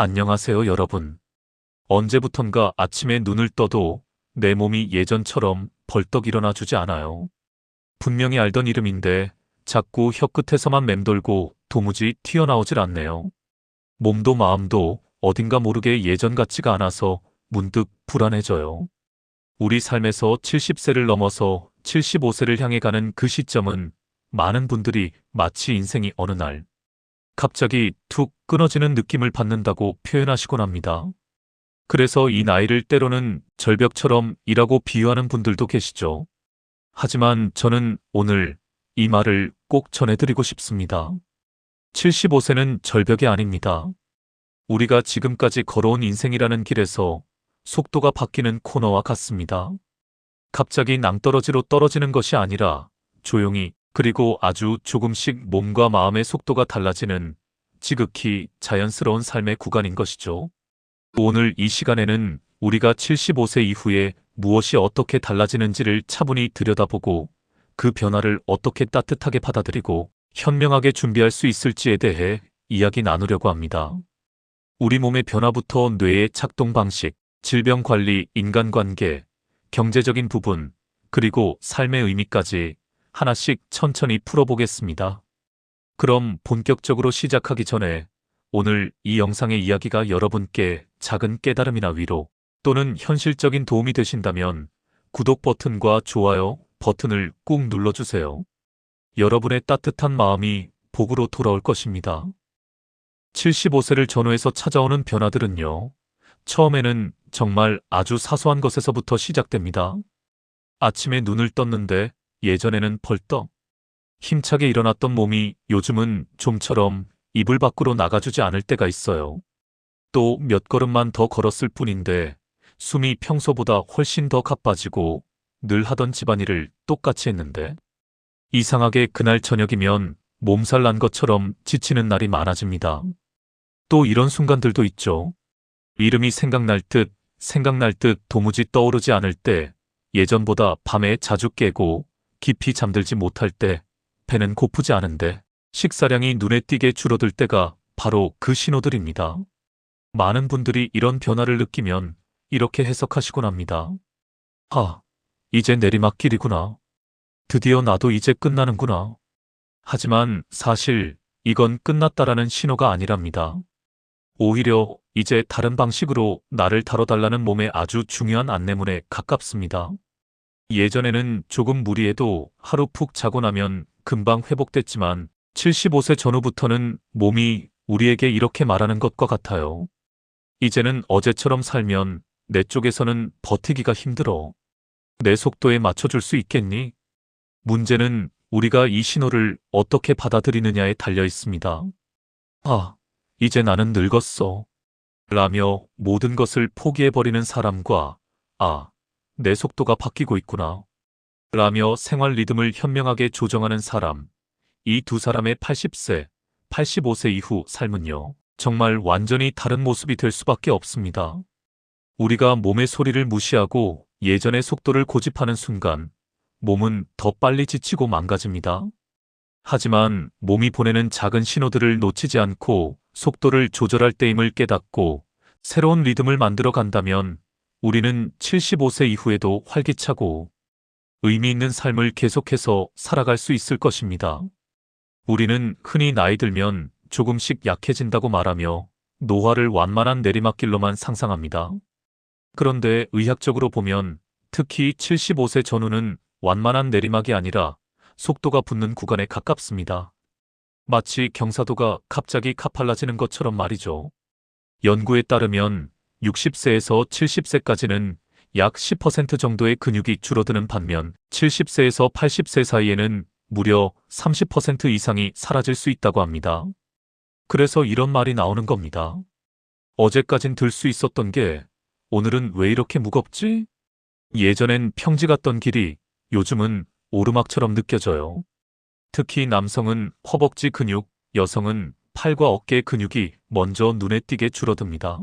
안녕하세요, 여러분. 언제부턴가 아침에 눈을 떠도 내 몸이 예전처럼 벌떡 일어나 주지 않아요. 분명히 알던 이름인데 자꾸 혀끝에서만 맴돌고 도무지 튀어나오질 않네요. 몸도 마음도 어딘가 모르게 예전 같지가 않아서 문득 불안해져요. 우리 삶에서 70세를 넘어서 75세를 향해 가는 그 시점은 많은 분들이 마치 인생이 어느 날 갑자기 툭 끊어지는 느낌을 받는다고 표현하시곤 합니다. 그래서 이 나이를 때로는 절벽처럼 일하고 비유하는 분들도 계시죠. 하지만 저는 오늘 이 말을 꼭 전해드리고 싶습니다. 75세는 절벽이 아닙니다. 우리가 지금까지 걸어온 인생이라는 길에서 속도가 바뀌는 코너와 같습니다. 갑자기 낭떠러지로 떨어지는 것이 아니라 조용히 그리고 아주 조금씩 몸과 마음의 속도가 달라지는 지극히 자연스러운 삶의 구간인 것이죠. 오늘 이 시간에는 우리가 75세 이후에 무엇이 어떻게 달라지는지를 차분히 들여다보고 그 변화를 어떻게 따뜻하게 받아들이고 현명하게 준비할 수 있을지에 대해 이야기 나누려고 합니다. 우리 몸의 변화부터 뇌의 작동 방식, 질병 관리, 인간관계, 경제적인 부분, 그리고 삶의 의미까지 하나씩 천천히 풀어보겠습니다. 그럼 본격적으로 시작하기 전에 오늘 이 영상의 이야기가 여러분께 작은 깨달음이나 위로 또는 현실적인 도움이 되신다면 구독 버튼과 좋아요 버튼을 꾹 눌러주세요. 여러분의 따뜻한 마음이 복으로 돌아올 것입니다. 75세를 전후해서 찾아오는 변화들은요. 처음에는 정말 아주 사소한 것에서부터 시작됩니다. 아침에 눈을 떴는데 예전에는 벌떡 힘차게 일어났던 몸이 요즘은 좀처럼 이불 밖으로 나가주지 않을 때가 있어요. 또 몇 걸음만 더 걸었을 뿐인데 숨이 평소보다 훨씬 더 가빠지고 늘 하던 집안일을 똑같이 했는데 이상하게 그날 저녁이면 몸살 난 것처럼 지치는 날이 많아집니다. 또 이런 순간들도 있죠. 이름이 생각날 듯 생각날 듯 도무지 떠오르지 않을 때 예전보다 밤에 자주 깨고 깊이 잠들지 못할 때 배는 고프지 않은데 식사량이 눈에 띄게 줄어들 때가 바로 그 신호들입니다. 많은 분들이 이런 변화를 느끼면 이렇게 해석하시곤 합니다. 아, 이제 내리막길이구나. 드디어 나도 이제 끝나는구나. 하지만 사실 이건 끝났다라는 신호가 아니랍니다. 오히려 이제 다른 방식으로 나를 다뤄달라는 몸의 아주 중요한 안내문에 가깝습니다. 예전에는 조금 무리해도 하루 푹 자고 나면 금방 회복됐지만 75세 전후부터는 몸이 우리에게 이렇게 말하는 것과 같아요. 이제는 어제처럼 살면 내 쪽에서는 버티기가 힘들어. 내 속도에 맞춰줄 수 있겠니? 문제는 우리가 이 신호를 어떻게 받아들이느냐에 달려 있습니다. 아, 이제 나는 늙었어. 라며 모든 것을 포기해버리는 사람과 아, 내 속도가 바뀌고 있구나. 라며 생활 리듬을 현명하게 조정하는 사람. 이 두 사람의 80세, 85세 이후 삶은요. 정말 완전히 다른 모습이 될 수밖에 없습니다. 우리가 몸의 소리를 무시하고 예전의 속도를 고집하는 순간 몸은 더 빨리 지치고 망가집니다. 하지만 몸이 보내는 작은 신호들을 놓치지 않고 속도를 조절할 때임을 깨닫고 새로운 리듬을 만들어 간다면 우리는 75세 이후에도 활기차고 의미 있는 삶을 계속해서 살아갈 수 있을 것입니다. 우리는 흔히 나이 들면 조금씩 약해진다고 말하며 노화를 완만한 내리막길로만 상상합니다. 그런데 의학적으로 보면 특히 75세 전후는 완만한 내리막이 아니라 속도가 붙는 구간에 가깝습니다. 마치 경사도가 갑자기 가팔라지는 것처럼 말이죠. 연구에 따르면 60세에서 70세까지는 약 10% 정도의 근육이 줄어드는 반면 70세에서 80세 사이에는 무려 30% 이상이 사라질 수 있다고 합니다. 그래서 이런 말이 나오는 겁니다. 어제까진 들 수 있었던 게 오늘은 왜 이렇게 무겁지? 예전엔 평지 같던 길이 요즘은 오르막처럼 느껴져요. 특히 남성은 허벅지 근육, 여성은 팔과 어깨 근육이 먼저 눈에 띄게 줄어듭니다.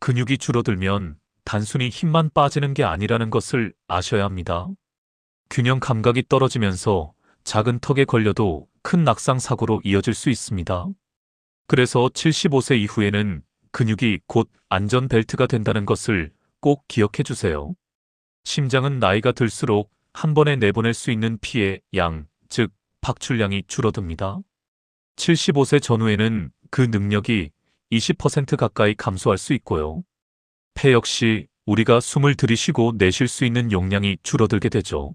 근육이 줄어들면 단순히 힘만 빠지는 게 아니라는 것을 아셔야 합니다. 균형 감각이 떨어지면서 작은 턱에 걸려도 큰 낙상 사고로 이어질 수 있습니다. 그래서 75세 이후에는 근육이 곧 안전벨트가 된다는 것을 꼭 기억해 주세요. 심장은 나이가 들수록 한 번에 내보낼 수 있는 피의 양, 즉 박출량이 줄어듭니다. 75세 전후에는 그 능력이 20% 가까이 감소할 수 있고요. 폐 역시 우리가 숨을 들이쉬고 내쉴 수 있는 용량이 줄어들게 되죠.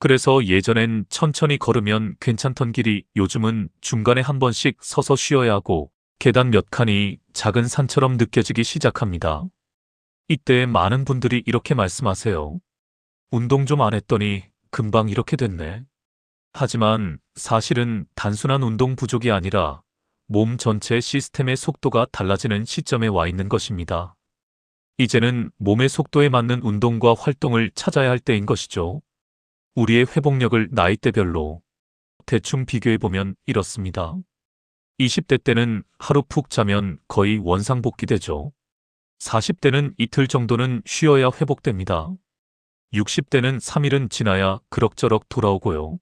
그래서 예전엔 천천히 걸으면 괜찮던 길이 요즘은 중간에 한 번씩 서서 쉬어야 하고 계단 몇 칸이 작은 산처럼 느껴지기 시작합니다. 이때 많은 분들이 이렇게 말씀하세요. 운동 좀 안 했더니 금방 이렇게 됐네. 하지만 사실은 단순한 운동 부족이 아니라 몸 전체 시스템의 속도가 달라지는 시점에 와 있는 것입니다. 이제는 몸의 속도에 맞는 운동과 활동을 찾아야 할 때인 것이죠. 우리의 회복력을 나이대별로 대충 비교해보면 이렇습니다. 20대 때는 하루 푹 자면 거의 원상복귀 되죠. 40대는 이틀 정도는 쉬어야 회복됩니다. 60대는 3일은 지나야 그럭저럭 돌아오고요.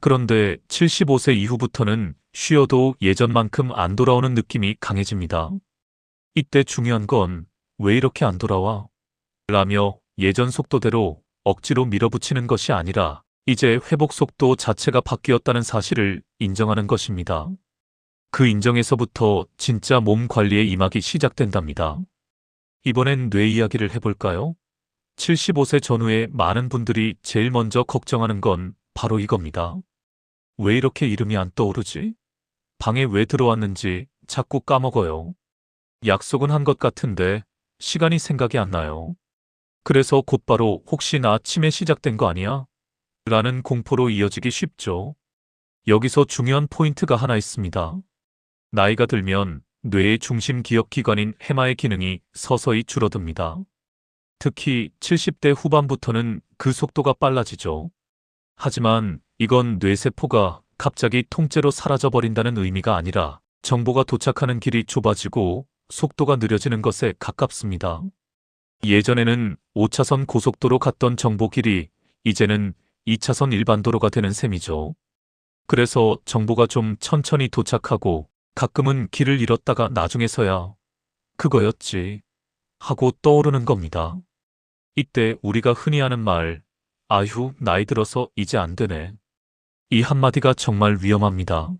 그런데 75세 이후부터는 쉬어도 예전만큼 안 돌아오는 느낌이 강해집니다. 이때 중요한 건 왜 이렇게 안 돌아와? 라며 예전 속도대로 억지로 밀어붙이는 것이 아니라 이제 회복 속도 자체가 바뀌었다는 사실을 인정하는 것입니다. 그 인정에서부터 진짜 몸 관리에 임하기 시작된답니다. 이번엔 뇌 이야기를 해볼까요? 75세 전후에 많은 분들이 제일 먼저 걱정하는 건 바로 이겁니다. 왜 이렇게 이름이 안 떠오르지? 방에 왜 들어왔는지 자꾸 까먹어요. 약속은 한 것 같은데 시간이 생각이 안 나요. 그래서 곧바로 혹시 나 치매 시작된 거 아니야? 라는 공포로 이어지기 쉽죠. 여기서 중요한 포인트가 하나 있습니다. 나이가 들면 뇌의 중심 기억 기관인 해마의 기능이 서서히 줄어듭니다. 특히 70대 후반부터는 그 속도가 빨라지죠. 하지만 이건 뇌세포가 갑자기 통째로 사라져버린다는 의미가 아니라 정보가 도착하는 길이 좁아지고 속도가 느려지는 것에 가깝습니다. 예전에는 5차선 고속도로 갔던 정보 길이 이제는 2차선 일반도로가 되는 셈이죠. 그래서 정보가 좀 천천히 도착하고 가끔은 길을 잃었다가 나중에서야 그거였지 하고 떠오르는 겁니다. 이때 우리가 흔히 하는 말, 아휴, 나이 들어서 이제 안 되네. 이 한마디가 정말 위험합니다.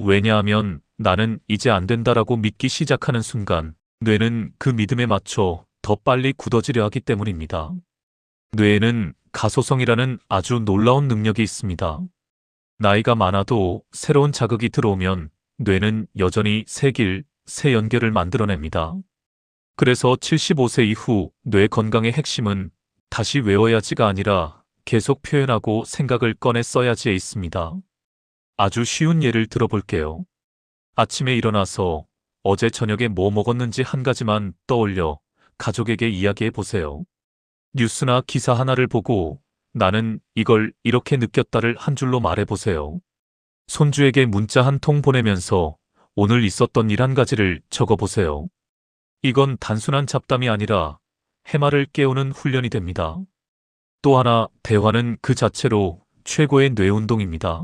왜냐하면 나는 이제 안 된다라고 믿기 시작하는 순간 뇌는 그 믿음에 맞춰 더 빨리 굳어지려 하기 때문입니다. 뇌에는 가소성이라는 아주 놀라운 능력이 있습니다. 나이가 많아도 새로운 자극이 들어오면 뇌는 여전히 새 길, 새 연결을 만들어냅니다. 그래서 75세 이후 뇌 건강의 핵심은 다시 외워야지가 아니라 계속 표현하고 생각을 꺼내 써야지에 있습니다. 아주 쉬운 예를 들어볼게요. 아침에 일어나서 어제 저녁에 뭐 먹었는지 한 가지만 떠올려 가족에게 이야기해 보세요. 뉴스나 기사 하나를 보고 나는 이걸 이렇게 느꼈다를 한 줄로 말해 보세요. 손주에게 문자 한 통 보내면서 오늘 있었던 일 한 가지를 적어 보세요. 이건 단순한 잡담이 아니라 해마를 깨우는 훈련이 됩니다. 또 하나, 대화는 그 자체로 최고의 뇌 운동입니다.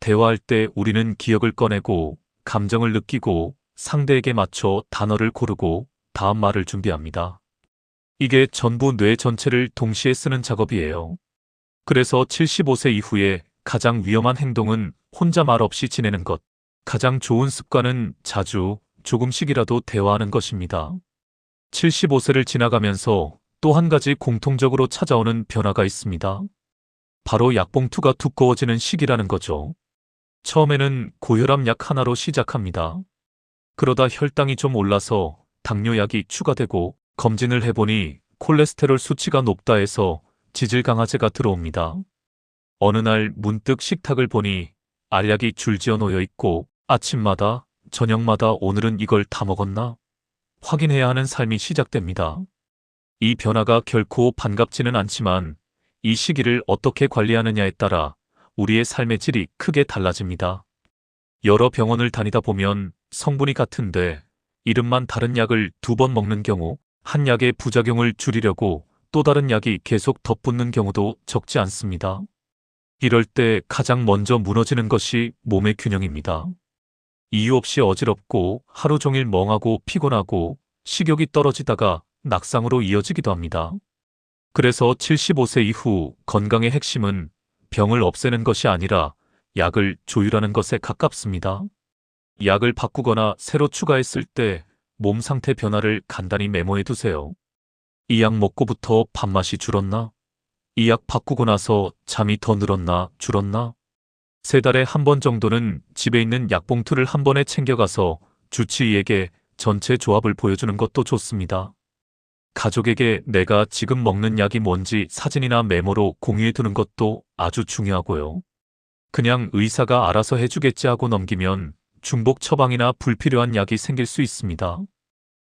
대화할 때 우리는 기억을 꺼내고 감정을 느끼고 상대에게 맞춰 단어를 고르고 다음 말을 준비합니다. 이게 전부 뇌 전체를 동시에 쓰는 작업이에요. 그래서 75세 이후에 가장 위험한 행동은 혼자 말 없이 지내는 것. 가장 좋은 습관은 자주 조금씩이라도 대화하는 것입니다. 75세를 지나가면서 또 한 가지 공통적으로 찾아오는 변화가 있습니다. 바로 약봉투가 두꺼워지는 시기라는 거죠. 처음에는 고혈압 약 하나로 시작합니다. 그러다 혈당이 좀 올라서 당뇨약이 추가되고 검진을 해보니 콜레스테롤 수치가 높다 해서 지질 강화제가 들어옵니다. 어느 날 문득 식탁을 보니 알약이 줄지어 놓여 있고 아침마다 저녁마다 오늘은 이걸 다 먹었나? 확인해야 하는 삶이 시작됩니다. 이 변화가 결코 반갑지는 않지만 이 시기를 어떻게 관리하느냐에 따라 우리의 삶의 질이 크게 달라집니다. 여러 병원을 다니다 보면 성분이 같은데 이름만 다른 약을 두 번 먹는 경우 한 약의 부작용을 줄이려고 또 다른 약이 계속 덧붙는 경우도 적지 않습니다. 이럴 때 가장 먼저 무너지는 것이 몸의 균형입니다. 이유 없이 어지럽고 하루 종일 멍하고 피곤하고 식욕이 떨어지다가 낙상으로 이어지기도 합니다. 그래서 75세 이후 건강의 핵심은 병을 없애는 것이 아니라 약을 조율하는 것에 가깝습니다. 약을 바꾸거나 새로 추가했을 때 몸 상태 변화를 간단히 메모해 두세요. 이 약 먹고부터 밥맛이 줄었나? 이 약 바꾸고 나서 잠이 더 늘었나, 줄었나? 세 달에 한 번 정도는 집에 있는 약봉투를 한 번에 챙겨가서 주치의에게 전체 조합을 보여주는 것도 좋습니다. 가족에게 내가 지금 먹는 약이 뭔지 사진이나 메모로 공유해 두는 것도 아주 중요하고요. 그냥 의사가 알아서 해주겠지 하고 넘기면 중복 처방이나 불필요한 약이 생길 수 있습니다.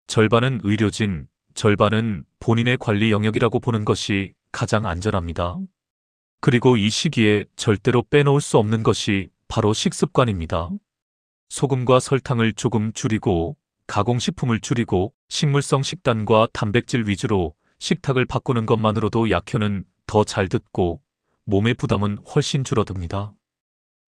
절반은 의료진, 절반은 본인의 관리 영역이라고 보는 것이 가장 안전합니다. 그리고 이 시기에 절대로 빼놓을 수 없는 것이 바로 식습관입니다. 소금과 설탕을 조금 줄이고 가공식품을 줄이고 식물성 식단과 단백질 위주로 식탁을 바꾸는 것만으로도 약효는 더 잘 듣고 몸의 부담은 훨씬 줄어듭니다.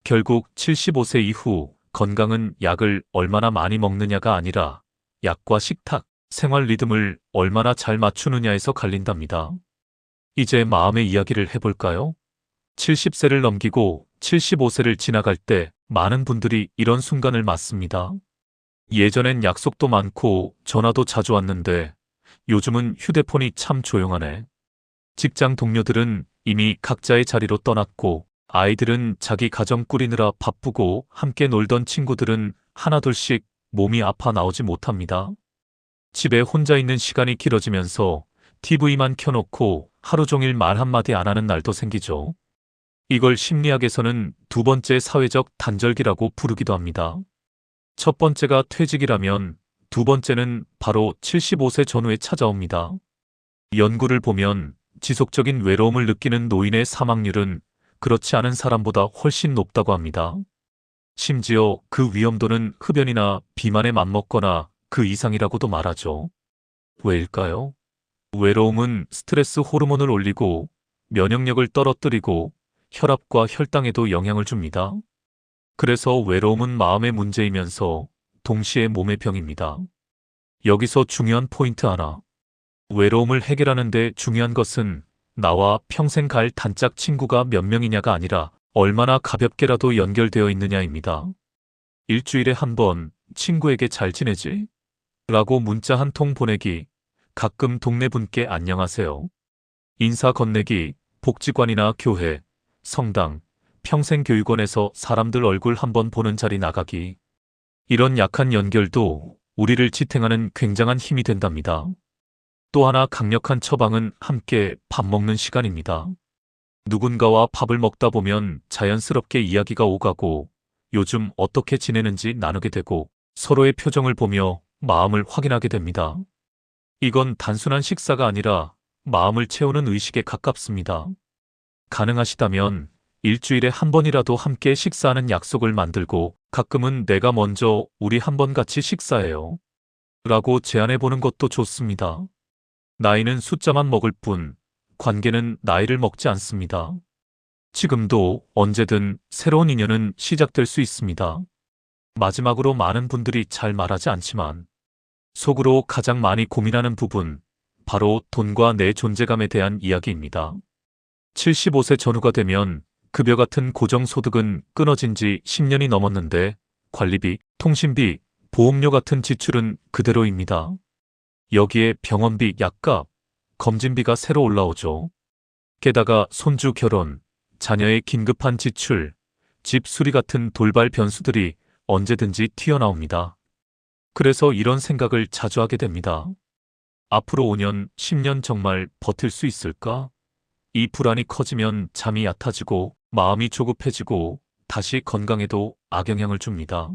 결국 75세 이후 건강은 약을 얼마나 많이 먹느냐가 아니라 약과 식탁, 생활 리듬을 얼마나 잘 맞추느냐에서 갈린답니다. 이제 마음의 이야기를 해볼까요? 70세를 넘기고 75세를 지나갈 때 많은 분들이 이런 순간을 맞습니다. 예전엔 약속도 많고 전화도 자주 왔는데 요즘은 휴대폰이 참 조용하네. 직장 동료들은 이미 각자의 자리로 떠났고 아이들은 자기 가정 꾸리느라 바쁘고 함께 놀던 친구들은 하나둘씩 몸이 아파 나오지 못합니다. 집에 혼자 있는 시간이 길어지면서 TV만 켜놓고 하루 종일 말 한마디 안 하는 날도 생기죠. 이걸 심리학에서는 두 번째 사회적 단절기라고 부르기도 합니다. 첫 번째가 퇴직이라면 두 번째는 바로 75세 전후에 찾아옵니다. 연구를 보면 지속적인 외로움을 느끼는 노인의 사망률은 그렇지 않은 사람보다 훨씬 높다고 합니다. 심지어 그 위험도는 흡연이나 비만에 맞먹거나 그 이상이라고도 말하죠. 왜일까요? 외로움은 스트레스 호르몬을 올리고 면역력을 떨어뜨리고 혈압과 혈당에도 영향을 줍니다. 그래서 외로움은 마음의 문제이면서 동시에 몸의 병입니다. 여기서 중요한 포인트 하나. 외로움을 해결하는데 중요한 것은 나와 평생 갈 단짝 친구가 몇 명이냐가 아니라 얼마나 가볍게라도 연결되어 있느냐입니다. 일주일에 한 번 친구에게 잘 지내지? 라고 문자 한 통 보내기, 가끔 동네 분께 안녕하세요. 인사 건네기, 복지관이나 교회, 성당, 평생 교육원에서 사람들 얼굴 한번 보는 자리 나가기. 이런 약한 연결도 우리를 지탱하는 굉장한 힘이 된답니다. 또 하나 강력한 처방은 함께 밥 먹는 시간입니다. 누군가와 밥을 먹다 보면 자연스럽게 이야기가 오가고 요즘 어떻게 지내는지 나누게 되고 서로의 표정을 보며 마음을 확인하게 됩니다. 이건 단순한 식사가 아니라 마음을 채우는 의식에 가깝습니다. 가능하시다면 일주일에 한 번이라도 함께 식사하는 약속을 만들고 가끔은 내가 먼저 우리 한 번 같이 식사해요. 라고 제안해 보는 것도 좋습니다. 나이는 숫자만 먹을 뿐 관계는 나이를 먹지 않습니다. 지금도 언제든 새로운 인연은 시작될 수 있습니다. 마지막으로 많은 분들이 잘 말하지 않지만 속으로 가장 많이 고민하는 부분, 바로 돈과 내 존재감에 대한 이야기입니다. 75세 전후가 되면 급여 같은 고정소득은 끊어진 지 10년이 넘었는데 관리비, 통신비, 보험료 같은 지출은 그대로입니다. 여기에 병원비, 약값, 검진비가 새로 올라오죠. 게다가 손주 결혼, 자녀의 긴급한 지출, 집 수리 같은 돌발 변수들이 언제든지 튀어나옵니다. 그래서 이런 생각을 자주 하게 됩니다. 앞으로 5년, 10년 정말 버틸 수 있을까? 이 불안이 커지면 잠이 얕아지고 마음이 조급해지고 다시 건강에도 악영향을 줍니다.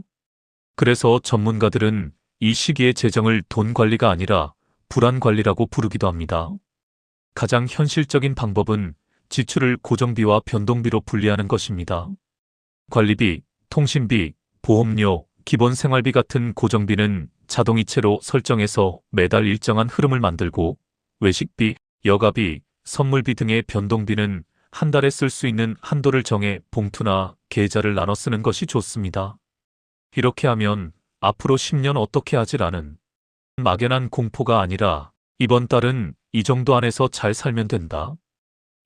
그래서 전문가들은 이 시기의 재정을 돈 관리가 아니라 불안 관리라고 부르기도 합니다. 가장 현실적인 방법은 지출을 고정비와 변동비로 분리하는 것입니다. 관리비, 통신비, 보험료, 기본 생활비 같은 고정비는 자동이체로 설정해서 매달 일정한 흐름을 만들고 외식비, 여가비, 선물비 등의 변동비는 한 달에 쓸 수 있는 한도를 정해 봉투나 계좌를 나눠 쓰는 것이 좋습니다. 이렇게 하면 앞으로 10년 어떻게 하지라는 막연한 공포가 아니라 이번 달은 이 정도 안에서 잘 살면 된다.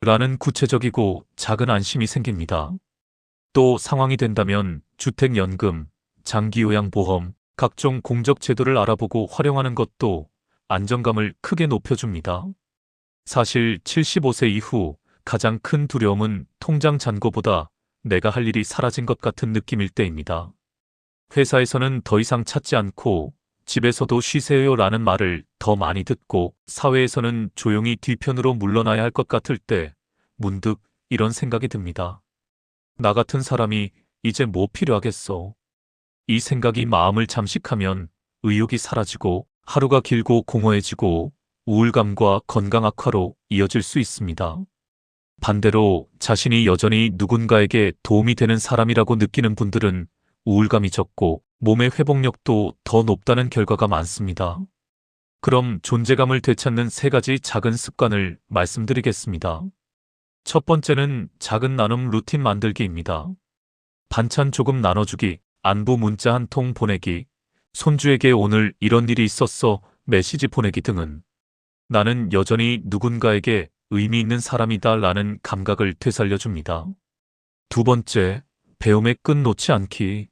라는 구체적이고 작은 안심이 생깁니다. 또 상황이 된다면 주택연금, 장기요양보험, 각종 공적 제도를 알아보고 활용하는 것도 안정감을 크게 높여줍니다. 사실 75세 이후 가장 큰 두려움은 통장 잔고보다 내가 할 일이 사라진 것 같은 느낌일 때입니다. 회사에서는 더 이상 찾지 않고 집에서도 쉬세요 라는 말을 더 많이 듣고 사회에서는 조용히 뒤편으로 물러나야 할 것 같을 때 문득 이런 생각이 듭니다. 나 같은 사람이 이제 뭐 필요하겠어. 이 생각이 마음을 잠식하면 의욕이 사라지고 하루가 길고 공허해지고 우울감과 건강 악화로 이어질 수 있습니다. 반대로 자신이 여전히 누군가에게 도움이 되는 사람이라고 느끼는 분들은 우울감이 적고 몸의 회복력도 더 높다는 결과가 많습니다. 그럼 존재감을 되찾는 세 가지 작은 습관을 말씀드리겠습니다. 첫 번째는 작은 나눔 루틴 만들기입니다. 반찬 조금 나눠주기, 안부 문자 한 통 보내기, 손주에게 오늘 이런 일이 있었어 메시지 보내기 등은 나는 여전히 누군가에게 의미 있는 사람이다 라는 감각을 되살려줍니다. 두 번째, 배움의 끈 놓지 않기.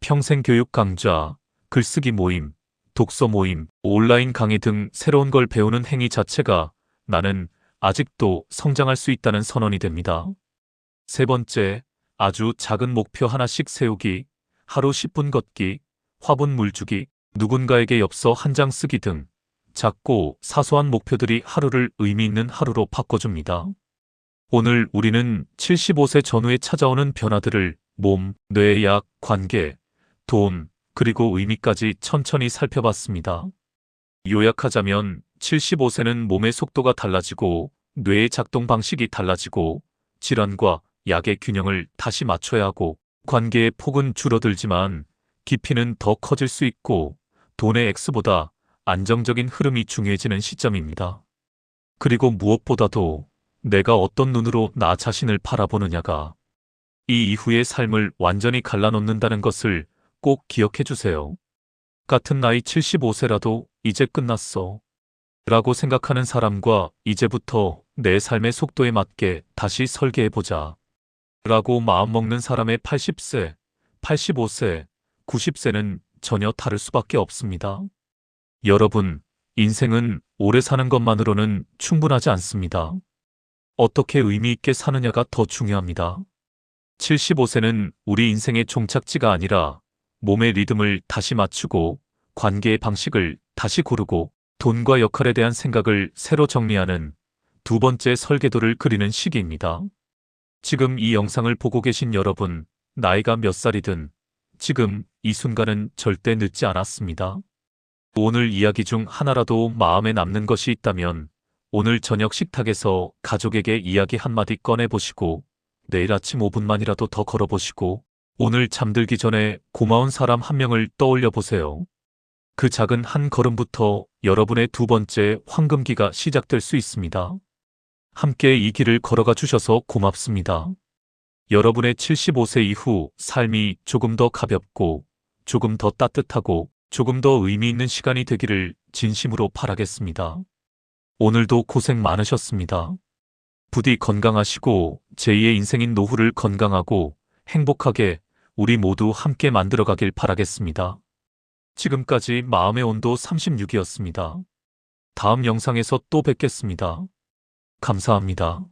평생 교육 강좌, 글쓰기 모임, 독서 모임, 온라인 강의 등 새로운 걸 배우는 행위 자체가 나는 아직도 성장할 수 있다는 선언이 됩니다. 세 번째, 아주 작은 목표 하나씩 세우기, 하루 10분 걷기, 화분 물 주기, 누군가에게 엽서 한 장 쓰기 등 작고 사소한 목표들이 하루를 의미 있는 하루로 바꿔줍니다. 오늘 우리는 75세 전후에 찾아오는 변화들을 몸, 뇌, 약, 관계, 돈, 그리고 의미까지 천천히 살펴봤습니다. 요약하자면 75세는 몸의 속도가 달라지고 뇌의 작동 방식이 달라지고 질환과 약의 균형을 다시 맞춰야 하고 관계의 폭은 줄어들지만 깊이는 더 커질 수 있고 돈의 액수보다 안정적인 흐름이 중요해지는 시점입니다. 그리고 무엇보다도 내가 어떤 눈으로 나 자신을 바라보느냐가 이 이후의 삶을 완전히 갈라놓는다는 것을 꼭 기억해 주세요. 같은 나이 75세라도 이제 끝났어. 라고 생각하는 사람과 이제부터 내 삶의 속도에 맞게 다시 설계해보자. 라고 마음먹는 사람의 80세, 85세, 90세는 전혀 다를 수밖에 없습니다. 여러분, 인생은 오래 사는 것만으로는 충분하지 않습니다. 어떻게 의미 있게 사느냐가 더 중요합니다. 75세는 우리 인생의 종착지가 아니라 몸의 리듬을 다시 맞추고 관계의 방식을 다시 고르고 돈과 역할에 대한 생각을 새로 정리하는 두 번째 설계도를 그리는 시기입니다. 지금 이 영상을 보고 계신 여러분, 나이가 몇 살이든 지금 이 순간은 절대 늦지 않았습니다. 오늘 이야기 중 하나라도 마음에 남는 것이 있다면 오늘 저녁 식탁에서 가족에게 이야기 한마디 꺼내보시고 내일 아침 5분만이라도 더 걸어보시고 오늘 잠들기 전에 고마운 사람 한 명을 떠올려 보세요. 그 작은 한 걸음부터 여러분의 두 번째 황금기가 시작될 수 있습니다. 함께 이 길을 걸어가 주셔서 고맙습니다. 여러분의 75세 이후 삶이 조금 더 가볍고 조금 더 따뜻하고 조금 더 의미 있는 시간이 되기를 진심으로 바라겠습니다. 오늘도 고생 많으셨습니다. 부디 건강하시고 제2의 인생인 노후를 건강하고 행복하게 우리 모두 함께 만들어가길 바라겠습니다. 지금까지 마음의 온도 36이었습니다. 다음 영상에서 또 뵙겠습니다. 감사합니다.